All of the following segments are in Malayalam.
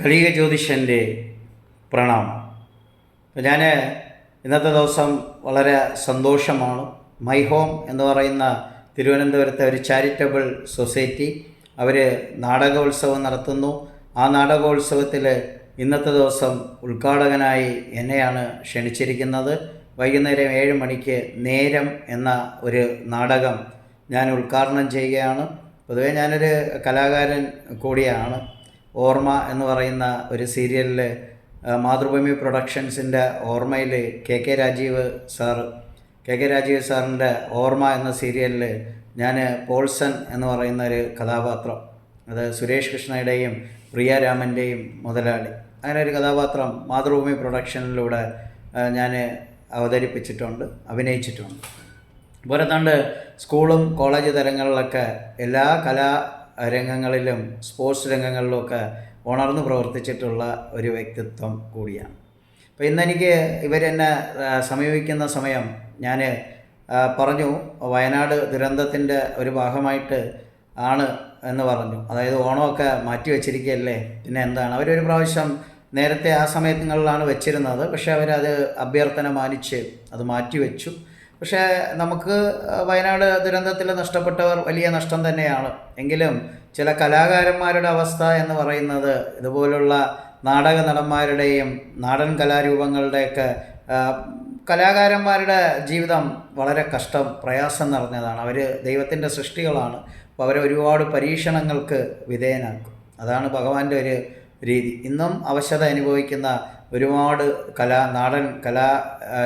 കലിക ജ്യോതിഷന്റെ പ്രണാമം ഞാൻ ഇന്നത്തെ ദിവസം വളരെ സന്തോഷമാണ്. മൈ ഹോം എന്ന് പറയുന്ന തിരുവനന്തപുരത്തെ ഒരു ചാരിറ്റബിൾ സൊസൈറ്റി. അവർ നാടകോത്സവം നടത്തുന്നു. ആ നാടകോത്സവത്തിൽ ഇന്നത്തെ ദിവസം ഉദ്ഘാടകനായി എന്നെയാണ് ക്ഷണിച്ചിരിക്കുന്നത്. വൈകുന്നേരം ഏഴ് മണിക്ക് നേരം എന്ന ഒരു നാടകം ഞാൻ ഉദ്ഘാടനം ചെയ്യുകയാണ്. പൊതുവേ ഞാനൊരു കലാകാരൻ കൂടിയാണ്. ഓർമ്മ എന്ന് പറയുന്ന ഒരു സീരിയലിൽ മാതൃഭൂമി പ്രൊഡക്ഷൻസിന്റെ ഓർമ്മയിൽ K K Rajeev sir K K Rajeev സാറിന്റെ ഓർമ്മ എന്ന സീരിയലിൽ ഞാൻ പോൾസൺ എന്ന് പറയുന്ന ഒരു കഥാപാത്രം അത് സുരേഷ് കൃഷ്ണയുടെയും പ്രിയ രാമന്റെയും മുതലാളി. അങ്ങനെ ഒരു കഥാപാത്രം മാതൃഭൂമി പ്രൊഡക്ഷനിലൂടെ ഞാൻ അവതരിപ്പിച്ചിട്ടുണ്ട് അഭിനയിച്ചിട്ടുണ്ട്. പുറത്താണ്ട് സ്കൂളും കോളേജ് തലങ്ങളിലൊക്കെ എല്ലാ കലാ രംഗങ്ങളിലും സ്പോർട്സ് രംഗങ്ങളിലുമൊക്കെ ഉണർന്ന് പ്രവർത്തിച്ചിട്ടുള്ള ഒരു വ്യക്തിത്വം കൂടിയാണ്. അപ്പോൾ ഇന്നെനിക്ക് ഇവരെന്നെ സമീപിക്കുന്ന സമയം ഞാൻ പറഞ്ഞു. വയനാട് ദുരന്തത്തിന്റെ ഒരു ഭാഗമായിട്ട് ആണ് എന്ന് പറഞ്ഞു. അതായത് ഓണമൊക്കെ മാറ്റി വെച്ചിരിക്കുകയല്ലേ? പിന്നെ എന്താണ്? അവരൊരു പ്രാവശ്യം നേരത്തെ ആ സമയങ്ങളിലാണ് വെച്ചിരുന്നത്. പക്ഷേ അവരത് അഭ്യർത്ഥന മാനിച്ച് അത് മാറ്റിവെച്ചു പക്ഷേ നമുക്ക് വയനാട് ദുരന്തത്തിൽ നഷ്ടപ്പെട്ടവർ വലിയ നഷ്ടം തന്നെയാണ്. എങ്കിലും ചില കലാകാരന്മാരുടെ അവസ്ഥ എന്ന് പറയുന്നത് ഇതുപോലുള്ള നാടക നടന്മാരുടെയും നാടൻ കലാരൂപങ്ങളുടെയൊക്കെ കലാകാരന്മാരുടെ ജീവിതം വളരെ കഷ്ടം പ്രയാസം നിറഞ്ഞതാണ്. അവർ ദൈവത്തിന്റെ സൃഷ്ടികളാണ്. അപ്പോൾ അവരെ ഒരുപാട് പരീക്ഷണങ്ങൾക്ക് വിധേയനാക്കും. അതാണ് ഭഗവാന്റെ ഒരു രീതി. ഇന്നും അവശത അനുഭവിക്കുന്ന ഒരുപാട് കലാ നാടൻ കലാ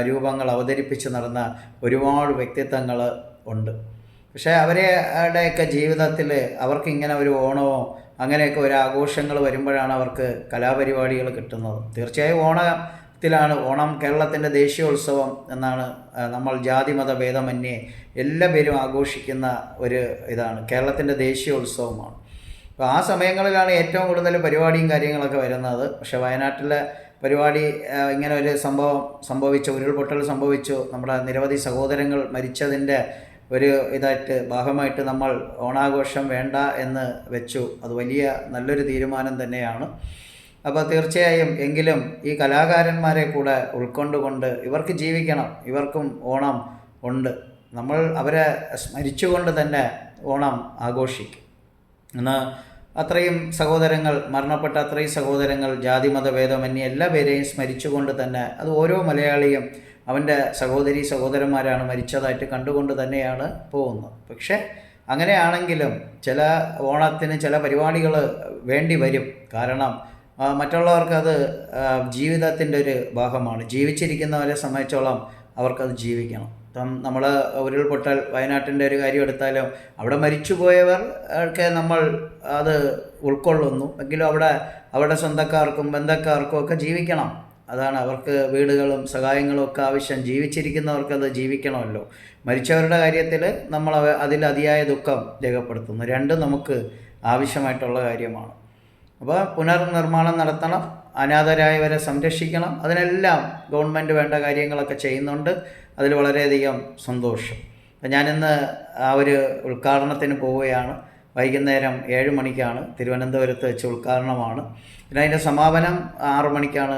രൂപങ്ങൾ അവതരിപ്പിച്ച് നടന്ന ഒരുപാട് വ്യക്തിത്വങ്ങൾ ഉണ്ട്. പക്ഷേ അവരുടെയൊക്കെ ജീവിതത്തിൽ അവർക്ക് ഇങ്ങനെ ഒരു ഓണമോ അങ്ങനെയൊക്കെ ഒരു ആഘോഷങ്ങൾ വരുമ്പോഴാണ് അവർക്ക് കലാപരിപാടികൾ കിട്ടുന്നത്. തീർച്ചയായും ഓണത്തിലാണ് ഓണം കേരളത്തിന്റെ ദേശീയോത്സവം എന്നാണ് നമ്മൾ ജാതി മത ഭേദമന്യേ എല്ലാ പേരും ആഘോഷിക്കുന്ന ഒരു ഇതാണ്. കേരളത്തിന്റെ ദേശീയോത്സവമാണ്. അപ്പോൾ ആ സമയങ്ങളിലാണ് ഏറ്റവും കൂടുതൽ പരിപാടിയും കാര്യങ്ങളൊക്കെ വരുന്നത്. പക്ഷേ വയനാട്ടിലെ പരിപാടി ഇങ്ങനെ ഒരു സംഭവം സംഭവിച്ചു ഉരുൾപൊട്ടൽ സംഭവിച്ചു. നമ്മുടെ നിരവധി സഹോദരങ്ങൾ മരിച്ചതിന്റെ ഒരു ഇതായിട്ട് ഭാഗമായിട്ട് നമ്മൾ ഓണാഘോഷം വേണ്ട എന്ന് വെച്ചു. അത് വലിയ നല്ലൊരു തീരുമാനം തന്നെയാണ്. അപ്പോൾ തീർച്ചയായും എങ്കിലും ഈ കലാകാരന്മാരെ കൂടെ ഉൾക്കൊണ്ടുകൊണ്ട് ഇവർക്ക് ജീവിക്കണം ഇവർക്കും ഓണം ഉണ്ട്. നമ്മൾ അവരെ സ്മരിച്ചുകൊണ്ട് തന്നെ ഓണം ആഘോഷിക്കും. എന്നാൽ അത്രയും സഹോദരങ്ങൾ മരണപ്പെട്ട അത്രയും സഹോദരങ്ങൾ ജാതി മതഭേദമന്യേ എല്ലാ പേരെയും സ്മരിച്ചുകൊണ്ട് തന്നെ അത് ഓരോ മലയാളിയും അവന്റെ സഹോദരി സഹോദരന്മാരാണ് മരിച്ചതായിട്ട് കണ്ടുകൊണ്ട് തന്നെയാണ് പോകുന്നത്. പക്ഷേ അങ്ങനെയാണെങ്കിലും ചില ഓണത്തിന് ചില പരിപാടികൾ വേണ്ടി വരും. കാരണം മറ്റുള്ളവർക്കത് ജീവിതത്തിന്റെ ഒരു ഭാഗമാണ്. ജീവിച്ചിരിക്കുന്നവരെ സംബന്ധിച്ചോളം അവർക്കത് ജീവിക്കണം. ഇപ്പം നമ്മൾ ഉരുൾപൊട്ടൽ വയനാട്ടിന്റെ ഒരു കാര്യം എടുത്താലും അവിടെ മരിച്ചുപോയവർ ഒക്കെ നമ്മൾ അത് ഉൾക്കൊള്ളുന്നു. എങ്കിലും അവിടെ അവരുടെ സ്വന്തക്കാർക്കും ബന്ധക്കാർക്കും ഒക്കെ ജീവിക്കണം. അതാണ് അവർക്ക് വീടുകളും സഹായങ്ങളും ഒക്കെ ആവശ്യം. ജീവിച്ചിരിക്കുന്നവർക്ക് അത് ജീവിക്കണമല്ലോ. മരിച്ചവരുടെ കാര്യത്തിൽ നമ്മൾ അതിൽ അതിയായ ദുഃഖം രേഖപ്പെടുത്തുന്നു. രണ്ടും നമുക്ക് ആവശ്യമായിട്ടുള്ള കാര്യമാണ്. അപ്പോൾ പുനർനിർമ്മാണം നടത്തണം അനാഥരായവരെ സംരക്ഷിക്കണം അതിനെല്ലാം ഗവൺമെന്റ് വേണ്ട കാര്യങ്ങളൊക്കെ ചെയ്യുന്നുണ്ട്. അതിൽ വളരെയധികം സന്തോഷം. ഞാനിന്ന് ആ ഒരു ഉദ്ഘാടനത്തിന് പോവുകയാണ്. വൈകുന്നേരം ഏഴ് മണിക്കാണ് തിരുവനന്തപുരത്ത് വെച്ച് ഉദ്ഘാടനമാണ്. പിന്നെ അതിന്റെ സമാപനം ആറു മണിക്കാണ്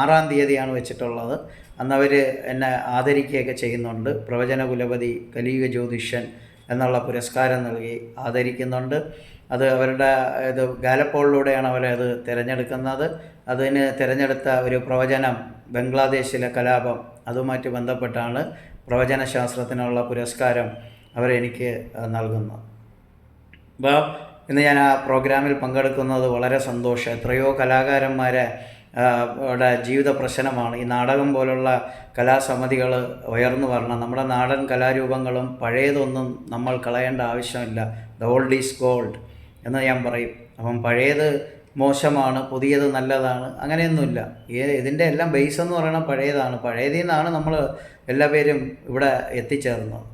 ആറാം തീയതിയാണ് വെച്ചിട്ടുള്ളത്. അന്ന് അവർ എന്നെ ആദരിക്കുകയൊക്കെ ചെയ്യുന്നുണ്ട്. പ്രവചന കുലപതി കലിയുഗ ജ്യോതിഷൻ എന്നുള്ള പുരസ്കാരം നൽകി ആദരിക്കുന്നുണ്ട്. അത് അവരുടെ ഇത് ഗാലപ്പോളിലൂടെയാണ് അവരെ അത് തിരഞ്ഞെടുക്കുന്നത്. അതിന് തിരഞ്ഞെടുത്ത ഒരു പ്രവചനം ബംഗ്ലാദേശിലെ കലാപം അതുമായിട്ട് ബന്ധപ്പെട്ടാണ് പ്രവചന ശാസ്ത്രത്തിനുള്ള പുരസ്കാരം അവരെനിക്ക് നൽകുന്നത്. അപ്പോൾ ഇന്ന് ഞാൻ ആ പ്രോഗ്രാമിൽ പങ്കെടുക്കുന്നത് വളരെ സന്തോഷം. എത്രയോ കലാകാരന്മാരെ ടെ ജീവിത പ്രശ്നമാണ്. ഈ നാടകം പോലുള്ള കലാസമിതികൾ ഉയർന്നു വരണം. നമ്മുടെ നാടൻ കലാരൂപങ്ങളും പഴയതൊന്നും നമ്മൾ കളയേണ്ട ആവശ്യമില്ല. ദ ഓൾഡ് ഈസ് ഗോൾഡ് എന്ന് ഞാൻ പറയും. അപ്പം പഴയത് മോശമാണ് പുതിയത് നല്ലതാണ് അങ്ങനെയൊന്നുമില്ല. ഇതിന്റെ എല്ലാം ബേസ് എന്ന് പറയുന്നത് പഴയതാണ്. പഴയതിൽ നിന്നാണ് നമ്മൾ എല്ലാ പേരും ഇവിടെ എത്തിച്ചേർന്നത്.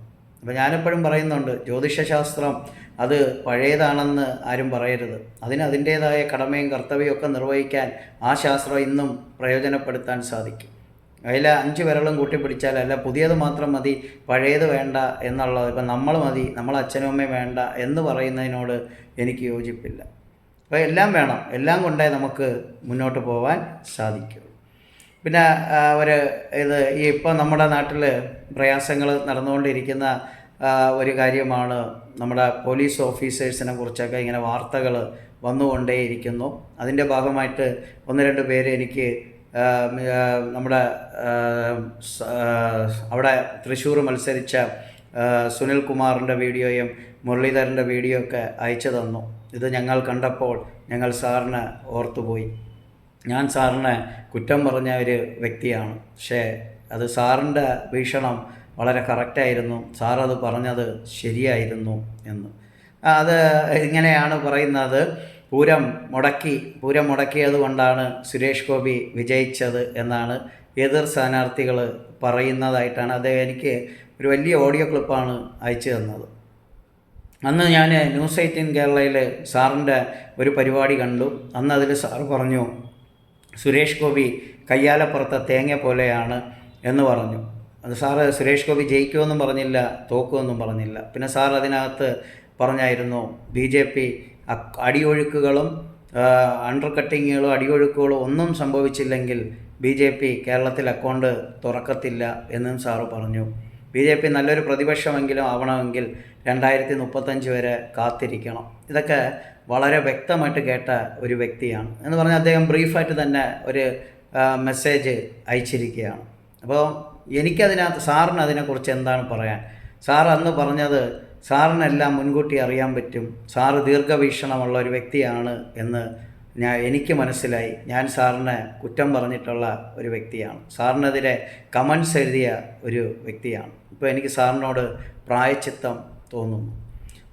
അപ്പോൾ ഞാനെപ്പോഴും പറയുന്നുണ്ട് ജ്യോതിഷശാസ്ത്രം അത് പഴയതാണെന്ന് ആരും പറയരുത്. അതിന് അതിന്റേതായ കടമയും കർത്തവ്യമൊക്കെ നിർവഹിക്കാൻ ആ ശാസ്ത്രം ഇന്നും പ്രയോജനപ്പെടുത്താൻ സാധിക്കും. അതിൽ അഞ്ച് വിരളും കൂട്ടിപ്പിടിച്ചാൽ അല്ല പുതിയത് മാത്രം മതി പഴയത് വേണ്ട എന്നുള്ളത് ഇപ്പം നമ്മൾ മതി നമ്മൾ അച്ഛനും അമ്മയും വേണ്ട എന്ന് പറയുന്നതിനോട് എനിക്ക് യോജിപ്പില്ല. അപ്പോൾ എല്ലാം വേണം എല്ലാം കൊണ്ടേ നമുക്ക് മുന്നോട്ട് പോകാൻ സാധിക്കുള്ളൂ പിന്നെ ഒരു ഇത് ഈ ഇപ്പോൾ നമ്മുടെ നാട്ടിൽ പ്രയാസങ്ങൾ നടന്നുകൊണ്ടിരിക്കുന്ന ഒരു കാര്യമാണ് നമ്മുടെ പോലീസ് ഓഫീസേഴ്സിനെ കുറിച്ചൊക്കെ ഇങ്ങനെ വാർത്തകൾ വന്നുകൊണ്ടേയിരിക്കുന്നു. അതിന്റെ ഭാഗമായിട്ട് ഒന്ന് രണ്ട് പേര് എനിക്ക് നമ്മുടെ അവിടെ തൃശ്ശൂർ മത്സരിച്ച സുനിൽ കുമാറിന്റെ വീഡിയോയും മുരളീധരന്റെ വീഡിയോ ഒക്കെ അയച്ചു തന്നു. ഇത് ഞങ്ങൾ കണ്ടപ്പോൾ ഞങ്ങൾ സാറിനെ ഓർത്തുപോയി. ഞാൻ സാറിനെ കുറ്റം പറഞ്ഞ ഒരു വ്യക്തിയാണ്. പക്ഷേ അത് സാറിന്റെ വീക്ഷണം വളരെ കറക്റ്റായിരുന്നു സാറത് പറഞ്ഞത് ശരിയായിരുന്നു എന്ന്. അത് ഇങ്ങനെയാണ് പറയുന്നത്. പൂരം മുടക്കി പൂരം മുടക്കിയത് കൊണ്ടാണ് സുരേഷ് ഗോപി വിജയിച്ചത് എന്നാണ് എതിർ സ്ഥാനാർത്ഥികൾ പറയുന്നതായിട്ടാണ്. അദ്ദേഹം എനിക്ക് ഒരു വലിയ ഓഡിയോ ക്ലിപ്പാണ് അയച്ചു തന്നത്. അന്ന് ഞാൻ ന്യൂസ് എയ്റ്റീൻ കേരളയിൽ സാറിന്റെ ഒരു പരിപാടി കണ്ടു. അന്ന് അതിൽ സാറ് പറഞ്ഞു സുരേഷ് ഗോപി കയ്യാലപ്പുറത്തെ തേങ്ങ പോലെയാണ് എന്ന് പറഞ്ഞു. അത് സാറ് സുരേഷ് ഗോപി ജയിക്കുമെന്നും പറഞ്ഞില്ല തോക്കുമെന്നും പറഞ്ഞില്ല. പിന്നെ സാർ അതിനകത്ത് പറഞ്ഞായിരുന്നു ബി ജെ പി അടിയൊഴുക്കുകളും അണ്ടർ കട്ടിങ്ങുകളും അടിയൊഴുക്കുകളും ഒന്നും സംഭവിച്ചില്ലെങ്കിൽ ബി ജെ പി കേരളത്തിൽ അക്കൗണ്ട് തുറക്കത്തില്ല എന്നും സാറ് പറഞ്ഞു. ബി ജെ പി നല്ലൊരു പ്രതിപക്ഷമെങ്കിലും ആവണമെങ്കിൽ രണ്ടായിരത്തി മുപ്പത്തഞ്ച് വരെ കാത്തിരിക്കണം. ഇതൊക്കെ വളരെ വ്യക്തമായിട്ട് കേട്ട ഒരു വ്യക്തിയാണ്. എന്ന് പറഞ്ഞാൽ അദ്ദേഹം ബ്രീഫായിട്ട് തന്നെ ഒരു മെസ്സേജ് അയച്ചിരിക്കുകയാണ്. അപ്പോൾ എനിക്കതിനകത്ത് സാറിന് അതിനെക്കുറിച്ച് എന്താണ് പറയാൻ? സാർ അന്ന് പറഞ്ഞത് സാറിനെല്ലാം മുൻകൂട്ടി അറിയാൻ പറ്റും. സാറ് ദീർഘവീക്ഷണമുള്ള ഒരു വ്യക്തിയാണ് എന്ന് ഞാൻ എനിക്ക് മനസ്സിലായി. ഞാൻ സാറിനെ കുറ്റം പറഞ്ഞിട്ടുള്ള ഒരു വ്യക്തിയാണ്. സാറിനെതിരെ കമൻസ് എഴുതിയ ഒരു വ്യക്തിയാണ്. ഇപ്പോൾ എനിക്ക് സാറിനോട് പ്രായച്ചിത്തം തോന്നുന്നു.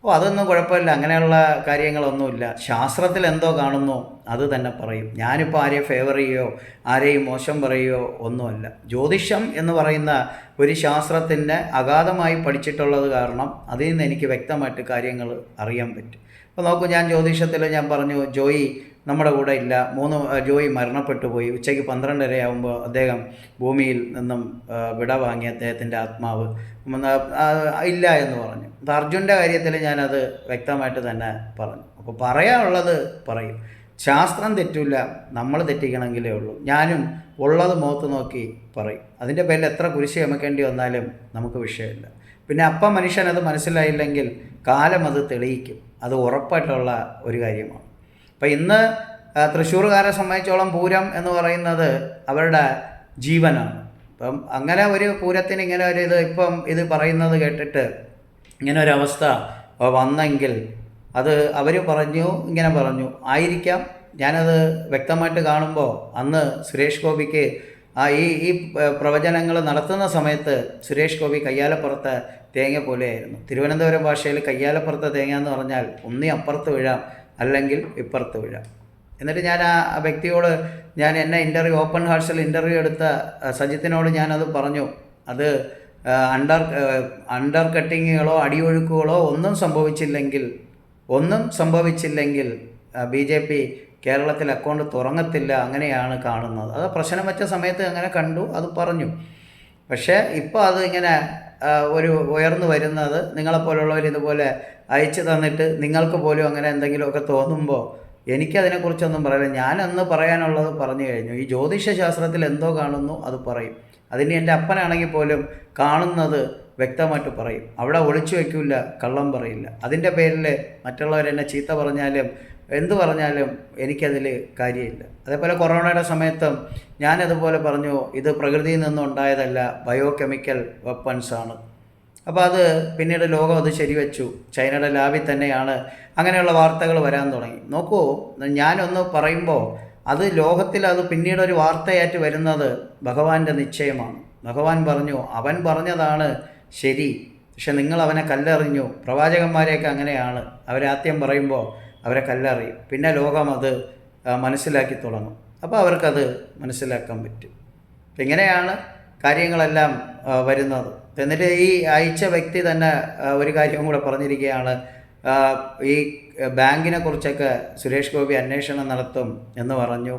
ഓ അതൊന്നും കുഴപ്പമില്ല. അങ്ങനെയുള്ള കാര്യങ്ങളൊന്നുമില്ല. ശാസ്ത്രത്തിൽ എന്തോ കാണുന്നു. അത് തന്നെ പറയും. ഞാനിപ്പോൾ ആരെയും ഫേവർ ചെയ്യുകയോ ആരെയും മോശം പറയുകയോ ഒന്നുമല്ല. ജ്യോതിഷം എന്ന് പറയുന്ന ഒരു ശാസ്ത്രത്തിന്റെ അഗാധമായി പഠിച്ചിട്ടുള്ളത് കാരണം അതിൽ നിന്ന് എനിക്ക് വ്യക്തമായിട്ട് കാര്യങ്ങൾ അറിയാൻ പറ്റും. അപ്പോൾ നോക്കൂ ഞാൻ ജ്യോതിഷത്തിൽ ഞാൻ പറഞ്ഞു ജോയി നമ്മുടെ കൂടെ ഇല്ല. മൂന്ന് ജോയി മരണപ്പെട്ടു പോയി. ഉച്ചയ്ക്ക് പന്ത്രണ്ടരയാകുമ്പോൾ അദ്ദേഹം ഭൂമിയിൽ നിന്നും വിട വാങ്ങി അദ്ദേഹത്തിന്റെ ആത്മാവ് ഇല്ല എന്ന് പറഞ്ഞു. അർജുന്റെ കാര്യത്തിൽ ഞാനത് വ്യക്തമായിട്ട് തന്നെ പറഞ്ഞു. അപ്പോൾ പറയാനുള്ളത് പറയും. ശാസ്ത്രം തെറ്റില്ല. നമ്മൾ തെറ്റിക്കണമെങ്കിലേ ഉള്ളൂ. ഞാനും ഉള്ളത് മുഖത്ത് നോക്കി പറയും. അതിന്റെ പേരിൽ എത്ര കുരിശ് ചമക്കേണ്ടി വന്നാലും നമുക്ക് വിഷയമില്ല. പിന്നെ അപ്പം മനുഷ്യനത് മനസ്സിലായില്ലെങ്കിൽ കാലം അത് തെളിയിക്കും. അത് ഉറപ്പായിട്ടുള്ള ഒരു കാര്യമാണ്. അപ്പം ഇന്ന് തൃശ്ശൂർകാരെ സംബന്ധിച്ചോളം പൂരം എന്ന് പറയുന്നത് അവരുടെ ജീവനാണ്. അപ്പം അങ്ങനെ ഒരു പൂരത്തിന് ഇങ്ങനെ ഒരു ഇത് ഇപ്പം ഇത് പറയുന്നത് കേട്ടിട്ട് ഇങ്ങനെ ഒരു അവസ്ഥ വന്നെങ്കിൽ അത് അവർ പറഞ്ഞു ഇങ്ങനെ പറഞ്ഞു ആയിരിക്കാം. ഞാനത് വ്യക്തമായിട്ട് കാണുമ്പോൾ അന്ന് സുരേഷ് ഗോപിക്ക് ആ ഈ ഈ പ്രവചനങ്ങൾ നടത്തുന്ന സമയത്ത് സുരേഷ് ഗോപി കയ്യാലപ്പുറത്തെ തേങ്ങ പോലെയായിരുന്നു. തിരുവനന്തപുരം ഭാഷയിൽ കയ്യാലപ്പുറത്തെ തേങ്ങ എന്ന് പറഞ്ഞാൽ ഒന്നി അപ്പുറത്ത് വീഴാം അല്ലെങ്കിൽ ഇപ്പുറത്ത് വീഴാം. എന്നിട്ട് ഞാൻ ആ വ്യക്തിയോട് ഞാൻ എന്നെ ഇന്റർവ്യൂ ഓപ്പൺ ഹാർട്സിൽ ഇന്റർവ്യൂ എടുത്ത സജിത്തിനോട് ഞാനത് പറഞ്ഞു. അത് അണ്ടർ അണ്ടർ കട്ടിങ്ങുകളോ അടിയൊഴുക്കുകളോ ഒന്നും സംഭവിച്ചില്ലെങ്കിൽ ഒന്നും സംഭവിച്ചില്ലെങ്കിൽ ബി ജെ പി കേരളത്തിൽ അക്കൗണ്ട് തുറങ്ങത്തില്ല അങ്ങനെയാണ് കാണുന്നത്. അത് പ്രശ്നം വെച്ച സമയത്ത് അങ്ങനെ കണ്ടു അത് പറഞ്ഞു. പക്ഷേ ഇപ്പോൾ അത് ഇങ്ങനെ ഒരു ഉയർന്നു വരുന്നത് നിങ്ങളെപ്പോലുള്ളവർ ഇതുപോലെ അയച്ചു തന്നിട്ട് നിങ്ങൾക്ക് പോലും അങ്ങനെ എന്തെങ്കിലുമൊക്കെ തോന്നുമ്പോൾ എനിക്കതിനെക്കുറിച്ചൊന്നും പറയില്ല. ഞാൻ അന്ന് പറയാനുള്ളത് പറഞ്ഞു കഴിഞ്ഞു. ഈ ജ്യോതിഷശാസ്ത്രത്തിൽ എന്തോ കാണുന്നു അത് പറയും. അതിന് എന്റെ അപ്പനാണെങ്കിൽ പോലും കാണുന്നത് വ്യക്തമായിട്ട് പറയും. അവിടെ ഒളിച്ചു വയ്ക്കില്ല കള്ളം പറയില്ല. അതിന്റെ പേരിൽ മറ്റുള്ളവരെന്നെ ചീത്ത പറഞ്ഞാലും എന്ത് പറഞ്ഞാലും എനിക്കതിൽ കാര്യമില്ല. അതേപോലെ കൊറോണയുടെ സമയത്തും ഞാനതുപോലെ പറഞ്ഞു ഇത് പ്രകൃതിയിൽ നിന്നുണ്ടായതല്ല ബയോ കെമിക്കൽ വെപ്പൺസാണ് അപ്പോൾ അത് പിന്നീട് ലോകം അത് ശരിവെച്ചു. ചൈനയുടെ ലാബിൽ തന്നെയാണ് അങ്ങനെയുള്ള വാർത്തകൾ വരാൻ തുടങ്ങി. നോക്കൂ ഞാനൊന്ന് പറയുമ്പോൾ അത് ലോകത്തിൽ അത് പിന്നീട് ഒരു വാർത്തയായിട്ട് വരുന്നത് ഭഗവാന്റെ നിശ്ചയമാണ്. ഭഗവാൻ പറഞ്ഞു അവൻ പറഞ്ഞതാണ് ശരി പക്ഷെ നിങ്ങൾ അവനെ കല്ലെറിഞ്ഞു. പ്രവാചകന്മാരെയൊക്കെ അങ്ങനെയാണ്. അവരാദ്യം പറയുമ്പോൾ അവരെ കല്ലെറിയും. പിന്നെ ലോകം അത് മനസ്സിലാക്കി തുടങ്ങും. അപ്പോൾ അവർക്കത് മനസ്സിലാക്കാൻ പറ്റും. അപ്പം ഇങ്ങനെയാണ് കാര്യങ്ങളെല്ലാം വരുന്നത്. എന്നിട്ട് ഈ അയച്ച വ്യക്തി തന്നെ ഒരു കാര്യവും കൂടെ പറഞ്ഞിരിക്കുകയാണ്. ഈ ബാങ്കിനെ കുറിച്ചൊക്കെ സുരേഷ് ഗോപി അന്വേഷണം നടത്തും എന്ന് പറഞ്ഞു.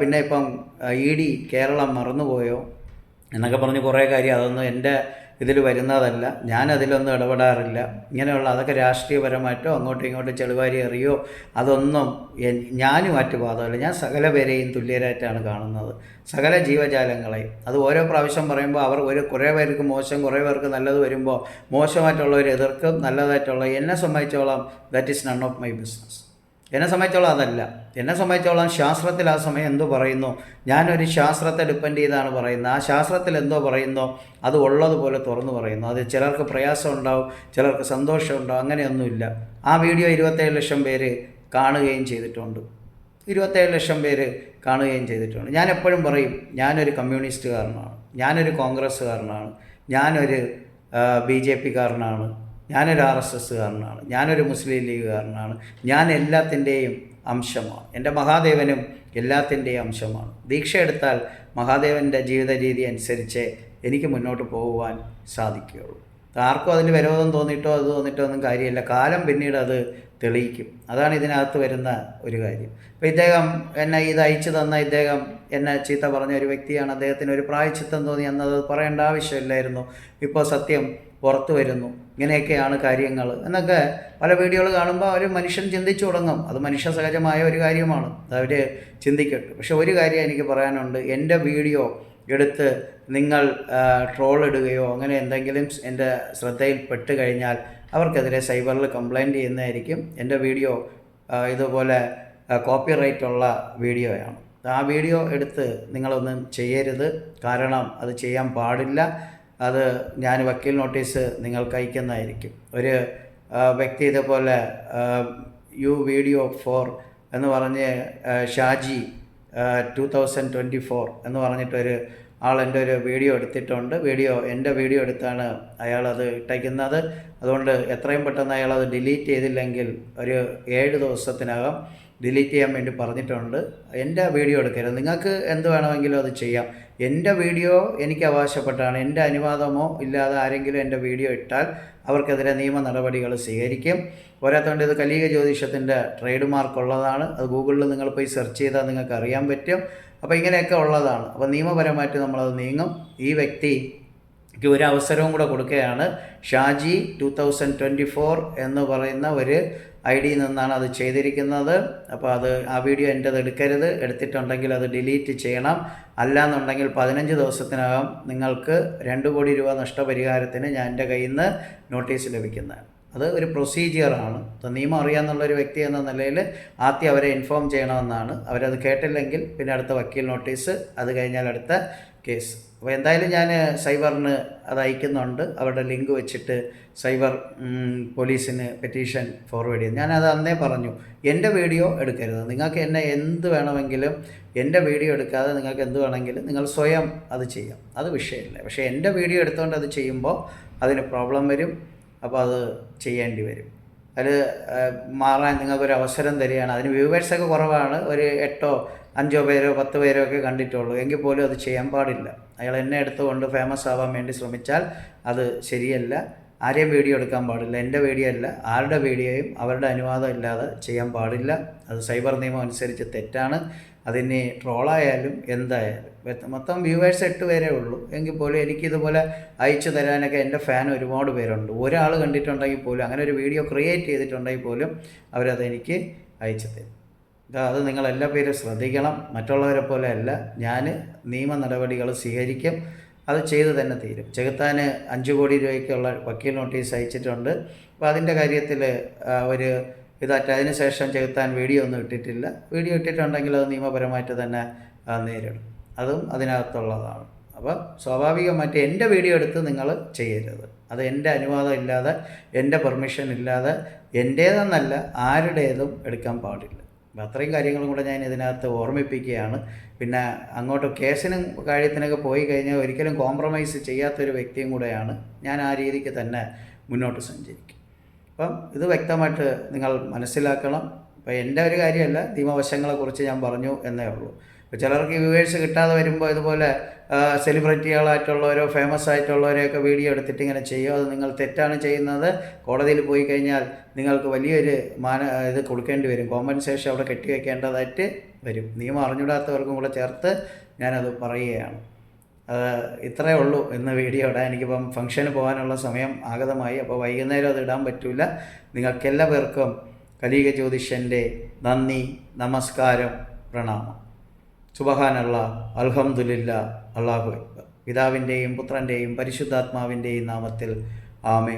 പിന്നെ ഇപ്പം ഇ ഡി കേരളം മറന്നുപോയോ? എന്നൊക്കെ പറഞ്ഞ് കുറേ കാര്യം അതൊന്നും എന്റെ ഇതിൽ വരുന്നതല്ല. ഞാൻ അതിലൊന്നും ഇടപെടാറില്ല. ഇങ്ങനെയുള്ള അതൊക്കെ രാഷ്ട്രീയപരമായിട്ടോ അങ്ങോട്ടും ഇങ്ങോട്ടും ചെളിവാരി എറിയോ അതൊന്നും ഞാനും ബാധകമല്ല ഞാൻ സകല പേരെയും തുല്യരായിട്ടാണ് കാണുന്നത്. സകല ജീവജാലങ്ങളെയും അത് ഓരോ പ്രാവശ്യം പറയുമ്പോൾ അവർ ഒരു കുറേ പേർക്ക് മോശം കുറേ പേർക്ക് നല്ലത് വരുമ്പോൾ മോശമായിട്ടുള്ളവർ എതിർക്കും നല്ലതായിട്ടുള്ള എന്നെ സംബന്ധിച്ചോളം that is none of my business എന്നെ സംബന്ധിച്ചോളം അതല്ല. എന്നെ സംബന്ധിച്ചോളം ശാസ്ത്രത്തിൽ ആ സമയം എന്തോ പറയുന്നു? ഞാനൊരു ശാസ്ത്രത്തെ ഡിപ്പെൻഡ് ചെയ്താണ് പറയുന്നത്. ആ ശാസ്ത്രത്തിൽ എന്തോ പറയുന്നോ? അത് ഉള്ളതുപോലെ തുറന്നു പറയുന്നു. അത് ചിലർക്ക് പ്രയാസം ഉണ്ടാവും ചിലർക്ക് സന്തോഷം ഉണ്ടാവും അങ്ങനെയൊന്നുമില്ല. ആ വീഡിയോ ഇരുപത്തേഴ് ലക്ഷം പേര് കാണുകയും ചെയ്തിട്ടുണ്ട്. ഇരുപത്തേഴ് ലക്ഷം പേര് കാണുകയും ചെയ്തിട്ടുണ്ട്. ഞാൻ എപ്പോഴും പറയും ഞാനൊരു കമ്മ്യൂണിസ്റ്റുകാരനാണ് ഞാനൊരു കോൺഗ്രസ്സുകാരനാണ് ഞാനൊരു ബി ജെ പിക്കാരനാണ് ഞാനൊരു ആർ എസ് എസ്സുകാരനാണ്. ഞാനൊരു മുസ്ലിം ലീഗുകാരനാണ്. ഞാൻ എല്ലാത്തിന്റെയും അംശമാണ്. എന്റെ മഹാദേവനും എല്ലാത്തിന്റെയും അംശമാണ്. ദീക്ഷ എടുത്താൽ മഹാദേവന്റെ ജീവിത രീതി അനുസരിച്ച് എനിക്ക് മുന്നോട്ട് പോകുവാൻ സാധിക്കുകയുള്ളൂ. ആർക്കും അതിന് വിരോധം തോന്നിയിട്ടോ അത് തോന്നിയിട്ടോ ഒന്നും കാര്യമില്ല. കാലം പിന്നീട് അത് തെളിയിക്കും. അതാണ് ഇതിനകത്ത് വരുന്ന ഒരു കാര്യം. അപ്പോൾ ഇദ്ദേഹം എന്നെ ഇത് അയച്ചു തന്ന ഇദ്ദേഹം എന്നെ ചീത്ത പറഞ്ഞ ഒരു വ്യക്തിയാണ്. അദ്ദേഹത്തിന് ഒരു പ്രായച്ചിത്തം തോന്നി എന്നത് പറയേണ്ട ആവശ്യമില്ലായിരുന്നു. ഇപ്പോൾ സത്യം പുറത്തു വരുന്നു. ഇങ്ങനെയൊക്കെയാണ് കാര്യങ്ങൾ. എന്നൊക്കെ പല വീഡിയോകൾ കാണുമ്പോൾ ഒരു മനുഷ്യൻ ചിന്തിച്ചു തുടങ്ങും. അത് മനുഷ്യ സഹജമായ ഒരു കാര്യമാണ്. അവർ ചിന്തിക്കട്ടെ. പക്ഷെ ഒരു കാര്യം എനിക്ക് പറയാനുണ്ട്. എന്റെ വീഡിയോ എടുത്ത് നിങ്ങൾ ട്രോൾ ഇടുകയോ അങ്ങനെ എന്തെങ്കിലും എന്റെ ശ്രദ്ധയിൽ പെട്ട് കഴിഞ്ഞാൽ അവർക്കെതിരെ സൈബറിൽ കംപ്ലൈന്റ് ചെയ്യുന്നതായിരിക്കും. എന്റെ വീഡിയോ ഇതുപോലെ കോപ്പി റൈറ്റ് ഉള്ള വീഡിയോയാണ്. ആ വീഡിയോ എടുത്ത് നിങ്ങളൊന്നും ചെയ്യരുത്. കാരണം അത് ചെയ്യാൻ പാടില്ല. അത് ഞാൻ വക്കീൽ നോട്ടീസ് നിങ്ങൾക്ക് അയക്കുന്നതായിരിക്കും. ഒരു വ്യക്തി ഇതുപോലെ യു വീഡിയോ ഫോർ എന്ന് പറഞ്ഞ് Shaji two thousand twenty four എന്ന് പറഞ്ഞിട്ടൊരു ആൾ എന്റെ ഒരു വീഡിയോ എടുത്തിട്ടുണ്ട്. വീഡിയോ എന്റെ വീഡിയോ എടുത്താണ് അയാൾ അത് ഇട്ടയ്ക്കുന്നത് അതുകൊണ്ട് എത്രയും പെട്ടെന്ന് അയാൾ അത് ഡിലീറ്റ് ചെയ്തില്ലെങ്കിൽ ഒരു ഏഴ് ദിവസത്തിനകം ഡിലീറ്റ് ചെയ്യാൻ വേണ്ടി പറഞ്ഞിട്ടുണ്ട്. എന്റെ വീഡിയോ എടുക്കരുത്. നിങ്ങൾക്ക് എന്ത് വേണമെങ്കിലും അത് ചെയ്യാം. എന്റെ വീഡിയോ എനിക്ക് അവകാശപ്പെട്ടാണ് എന്റെ അനുവാദമോ ഇല്ലാതെ ആരെങ്കിലും എന്റെ വീഡിയോ ഇട്ടാൽ അവർക്കെതിരെ നിയമ നടപടികൾ സ്വീകരിക്കും. പോരാത്തതുകൊണ്ട് ഇത് കലീക ജ്യോതിഷത്തിന്റെ ട്രേഡ് മാർക്ക് ഉള്ളതാണ്. അത് ഗൂഗിളിൽ നിങ്ങൾ പോയി സെർച്ച് ചെയ്താൽ നിങ്ങൾക്ക് അറിയാൻ പറ്റും. അപ്പോൾ ഇങ്ങനെയൊക്കെ ഉള്ളതാണ്. അപ്പോൾ നിയമപരമായിട്ട് നമ്മളത് നീങ്ങും. ഈ വ്യക്തി ഒരു അവസരവും കൂടെ കൊടുക്കുകയാണ്. Shaji two thousand twenty four എന്ന് പറയുന്ന ഒരു ഐ ഡിയിൽ നിന്നാണ് അത് ചെയ്തിരിക്കുന്നത്. അപ്പോൾ അത് ആ വീഡിയോ എന്റെത് എടുക്കരുത്. എടുത്തിട്ടുണ്ടെങ്കിൽ അത് ഡിലീറ്റ് ചെയ്യണം. അല്ലാന്നുണ്ടെങ്കിൽ പതിനഞ്ച് ദിവസത്തിനകം നിങ്ങൾക്ക് രണ്ട് കോടി രൂപ നഷ്ടപരിഹാരത്തിന് ഞാൻ എന്റെ കയ്യിൽ നിന്ന് നോട്ടീസ് ലഭിക്കുന്നത് അത് ഒരു പ്രൊസീജിയറാണ് അപ്പോൾ നിയമം അറിയാമെന്നുള്ളൊരു വ്യക്തി എന്ന നിലയിൽ ആദ്യം അവരെ ഇൻഫോം ചെയ്യണമെന്നാണ്. അവരത് കേട്ടില്ലെങ്കിൽ പിന്നെ അടുത്ത വക്കീൽ നോട്ടീസ് അത് കഴിഞ്ഞാൽ അടുത്ത കേസ്. അപ്പോൾ എന്തായാലും ഞാൻ സൈബറിന് അത് അയക്കുന്നുണ്ട്. അവരുടെ ലിങ്ക് വെച്ചിട്ട് സൈബർ പോലീസിന് പെറ്റീഷൻ ഫോർവേഡ് ചെയ്തു. ഞാനത് അന്നേ പറഞ്ഞു എന്റെ വീഡിയോ എടുക്കരുത്. നിങ്ങൾക്ക് എന്നെ എന്ത് വേണമെങ്കിലും എന്റെ വീഡിയോ എടുക്കാതെ നിങ്ങൾക്ക് എന്ത് വേണമെങ്കിലും നിങ്ങൾ സ്വയം അത് ചെയ്യാം. അത് വിഷയമില്ല. പക്ഷേ എന്റെ വീഡിയോ എടുത്തുകൊണ്ട് അത് ചെയ്യുമ്പോൾ അതിന് പ്രോബ്ലം വരും. അപ്പോൾ അത് ചെയ്യേണ്ടി വരും. അത് മാറാൻ നിങ്ങൾക്കൊരു അവസരം തരികയാണ്. അതിന് വ്യൂവേഴ്സൊക്കെ കുറവാണ്. ഒരു എട്ടോ അഞ്ചോ പേരോ പത്ത് പേരോ ഒക്കെ കണ്ടിട്ടുള്ളൂ. എങ്കിൽ പോലും അത് ചെയ്യാൻ പാടില്ല. അയാൾ എന്നെ എടുത്തുകൊണ്ട് ഫേമസ് ആവാൻ വേണ്ടി ശ്രമിച്ചാൽ അത് ശരിയല്ല. ആരെയും വീഡിയോ എടുക്കാൻ പാടില്ല. എന്റെ വീഡിയോ അല്ല ആരുടെ വീഡിയോയും അവരുടെ അനുവാദം ഇല്ലാതെ ചെയ്യാൻ പാടില്ല. അത് സൈബർ നിയമം അനുസരിച്ച് തെറ്റാണ്. അതിന് ട്രോളായാലും എന്തായാലും. മൊത്തം വ്യൂവേഴ്സ് എട്ട് പേരേ ഉള്ളൂ. എങ്കിൽ പോലും എനിക്കിതുപോലെ അയച്ചു തരാനൊക്കെ എന്റെ ഫാൻ ഒരുപാട് പേരുണ്ട്. ഒരാൾ കണ്ടിട്ടുണ്ടെങ്കിൽ പോലും അങ്ങനെ ഒരു വീഡിയോ ക്രിയേറ്റ് ചെയ്തിട്ടുണ്ടെങ്കിൽ പോലും അവരതെനിക്ക് അയച്ചു തരും. അത് നിങ്ങൾ എല്ലാ പേരും ശ്രദ്ധിക്കണം. മറ്റുള്ളവരെ പോലെ അല്ല ഞാൻ നിയമ നടപടികൾ സ്വീകരിക്കും. അത് ചെയ്തു തന്നെ തീരും. ചെകുത്താൻ അഞ്ച് കോടി രൂപയ്ക്കുള്ള വക്കീൽ നോട്ടീസ് അയച്ചിട്ടുണ്ട്. അപ്പോൾ അതിന്റെ കാര്യത്തിൽ അവർ ഇതായിട്ട് അതിന് ശേഷം ചെകുത്താൻ വീഡിയോ ഒന്നും ഇട്ടിട്ടില്ല. വീഡിയോ ഇട്ടിട്ടുണ്ടെങ്കിൽ അത് നിയമപരമായിട്ട് തന്നെ നേരിടും. അതും അതിനകത്തുള്ളതാണ്. അപ്പോൾ സ്വാഭാവികമായിട്ട് എന്റെ വീഡിയോ എടുത്ത് നിങ്ങൾ ചെയ്യരുത്. അത് എന്റെ അനുവാദം ഇല്ലാതെ എന്റെ പെർമിഷൻ ഇല്ലാതെ എന്റേതെന്നല്ല ആരുടേതും എടുക്കാൻ പാടില്ല. അപ്പോൾ അത്രയും കാര്യങ്ങളും കൂടെ ഞാൻ ഇതിനകത്ത് ഓർമ്മിപ്പിക്കുകയാണ്. പിന്നെ അങ്ങോട്ട് കേസിനും കാര്യത്തിനൊക്കെ പോയി കഴിഞ്ഞാൽ ഒരിക്കലും കോംപ്രമൈസ് ചെയ്യാത്തൊരു വ്യക്തിയും കൂടെയാണ് ഞാൻ ആ രീതിക്ക് തന്നെ മുന്നോട്ട് സഞ്ചരിക്കും. അപ്പം ഇത് വ്യക്തമായിട്ട് നിങ്ങൾ മനസ്സിലാക്കണം. അപ്പോൾ എന്റെ ഒരു കാര്യമല്ല നിയമവശങ്ങളെക്കുറിച്ച് ഞാൻ പറഞ്ഞു എന്നേ ഉള്ളൂ. ഇപ്പോൾ ചിലർക്ക് വ്യൂവേഴ്സ് കിട്ടാതെ വരുമ്പോൾ ഇതുപോലെ സെലിബ്രിറ്റികളായിട്ടുള്ളവരോ ഫേമസ് ആയിട്ടുള്ളവരെയൊക്കെ വീഡിയോ എടുത്തിട്ട് ഇങ്ങനെ ചെയ്യും അത് നിങ്ങൾ തെറ്റാണ് ചെയ്യുന്നത്. കോടതിയിൽ പോയി കഴിഞ്ഞാൽ നിങ്ങൾക്ക് വലിയൊരു മാന ഇത് കൊടുക്കേണ്ടി വരും. കോമ്പൻസേഷൻ അവിടെ കെട്ടിവെക്കേണ്ടതായിട്ട് വരും. നിയമം അറിഞ്ഞൂടാത്തവർക്കും കൂടെ ചേർത്ത് ഞാനത് പറയുകയാണ്. ഇത്രയേ ഉള്ളൂ ഇന്ന് വീഡിയോ ഇടാൻ. എനിക്കിപ്പം ഫംഗ്ഷന് പോകാനുള്ള സമയം ആഗതമായി. അപ്പോൾ വൈകുന്നേരം അത് ഇടാൻ പറ്റില്ല നിങ്ങൾക്കെല്ലാവർക്കും കലീക ജ്യോതിഷന്റെ നന്ദി നമസ്കാരം പ്രണാമം. സുബഹാനല്ല അൽഹംദുലില്ല അള്ളാഹു പിതാവിന്റെയും പുത്രന്റെയും പരിശുദ്ധാത്മാവിന്റെയും നാമത്തിൽ ആമേ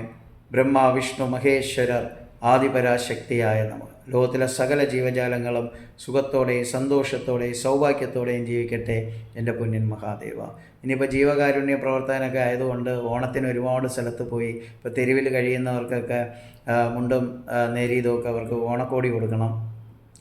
ബ്രഹ്മ വിഷ്ണു മഹേശ്വരർ ആദിപരാശക്തിയായ നമ. ലോകത്തിലെ സകല ജീവജാലങ്ങളും സുഖത്തോടെയും സന്തോഷത്തോടെ സൗഭാഗ്യത്തോടെയും ജീവിക്കട്ടെ എന്റെ പുണ്യൻ മഹാദേവ. ഇനിയിപ്പോൾ ജീവകാരുണ്യ പ്രവർത്തനമൊക്കെ ആയതുകൊണ്ട് ഓണത്തിന് ഒരുപാട് സ്ഥലത്ത് പോയി ഇപ്പോൾ തെരുവിൽ കഴിയുന്നവർക്കൊക്കെ മുണ്ടും നേരിയതുമൊക്കെ അവർക്ക് ഓണക്കോടി കൊടുക്കണം.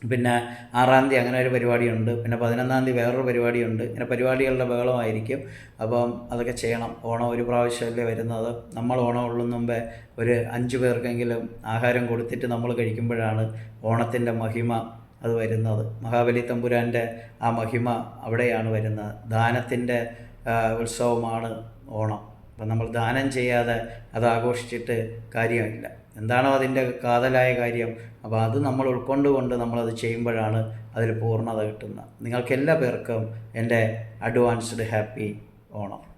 പിന്നെ ആറാം തീയതി അങ്ങനെ ഒരു പരിപാടിയുണ്ട്. പിന്നെ പതിനൊന്നാം തീയതി വേറൊരു പരിപാടിയുണ്ട്. ഇങ്ങനെ പരിപാടികളുടെ ബഹളമായിരിക്കും. അപ്പം അതൊക്കെ ചെയ്യണം. ഓണം ഒരു പ്രാവശ്യമല്ലേ വരുന്നത്. നമ്മൾ ഓണം ഉള്ളുന്ന മുമ്പേ ഒരു അഞ്ച് പേർക്കെങ്കിലും ആഹാരം കൊടുത്തിട്ട് നമ്മൾ കഴിക്കുമ്പോഴാണ് ഓണത്തിന്റെ മഹിമ അത് വരുന്നത്. മഹാബലി തമ്പുരാന്റെ ആ മഹിമ അവിടെയാണ് വരുന്നത്. ദാനത്തിന്റെ ഉത്സവമാണ് ഓണം. അപ്പം നമ്മൾ ദാനം ചെയ്യാതെ അത് ആഘോഷിച്ചിട്ട് കാര്യമില്ല. എന്താണോ അതിന്റെ കാതലായ കാര്യം. അപ്പോൾ അത് നമ്മൾ ഉൾക്കൊണ്ടുകൊണ്ട് നമ്മളത് ചെയ്യുമ്പോഴാണ് അതിൽ പൂർണത കിട്ടുന്നത്. നിങ്ങൾക്ക് എല്ലാ പേർക്കും എന്റെ അഡ്വാൻസ്ഡ് ഹാപ്പി ഓണം.